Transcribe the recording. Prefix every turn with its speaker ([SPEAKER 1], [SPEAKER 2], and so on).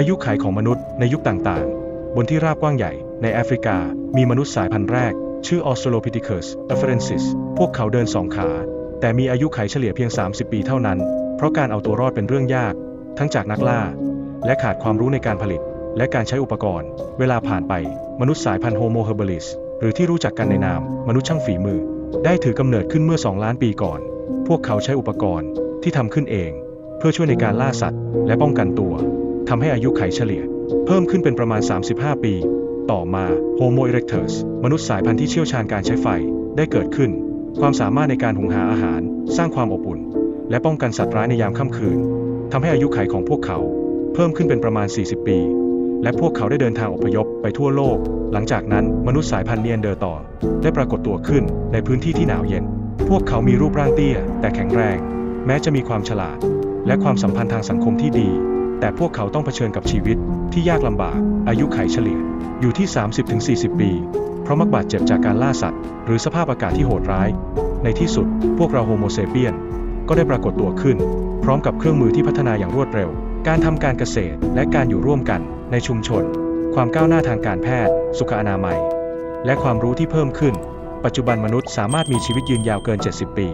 [SPEAKER 1] อายุขัยของมนุษย์ในยุคต่างๆ บนที่ราบกว้างใหญ่ในแอฟริกา มีมนุษย์สายพันธุ์แรก ชื่อ Australopithecus afarensis พวกเขาเดินสองขา แต่มีอายุขัยเฉลี่ยเพียง 30 ปีเท่านั้น เพราะการเอาตัวรอดเป็นเรื่องยาก ทั้งจากนักล่า และขาดความรู้ในการผลิต และการใช้อุปกรณ์ เวลาผ่านไปมนุษย์สายพันธุ์ Homo habilis หรือที่รู้จักกันในนาม มนุษย์ช่างฝีมือ ได้ถือกำเนิดขึ้นเมื่อ 2 ล้านปีก่อน พวกเขาใช้อุปกรณ์ที่ทำขึ้นเอง เพื่อช่วยในการล่าสัตว์ และป้องกันตัว ทำให้อายุไขเฉลี่ย เพิ่มขึ้นเป็นประมาณ 35 ปี ต่อมา Homo erectus มนุษย์สายพันธุ์ที่เชี่ยวชาญการใช้ไฟได้เกิดขึ้น ความสามารถในการหุงหาอาหาร สร้างความอบอุ่น และป้องกันสัตว์ร้ายในยามค่ำคืนทำให้อายุไขของพวกเขา เพิ่มขึ้นเป็นประมาณ 40 ปี และพวกเขาได้เดินทางอพยพไปทั่วโลก หลังจากนั้นมนุษย์สายพันธุ์เนียนเดอร์ต่อได้ปรากฏตัวขึ้นในพื้นที่ที่หนาวเย็น พวกเขามีรูปร่างเตี้ย แต่แข็งแรง แม้จะมีความฉลาด และความสัมพันธ์ทางสังคมที่ดี แต่พวกเขาต้องเผชิญกับชีวิตที่ยากลำบาก อายุไขเฉลี่ยอยู่ที่ 30-40 ปี เพราะมักบาดเจ็บจากการล่าสัตว์ หรือสภาพอากาศที่โหดร้าย ในที่สุด พวกเราโฮโมเซเปียน ก็ได้ปรากฏตัวขึ้น พร้อมกับเครื่องมือที่พัฒนาอย่างรวดเร็ว การทำการเกษตรและการอยู่ร่วมกันในชุมชน ความก้าวหน้าทางการแพทย์ สุขอนามัย และความรู้ที่เพิ่มขึ้น ปัจจุบันมนุษย์สามารถมีชีวิตยืนยาวเกิน 70 ปี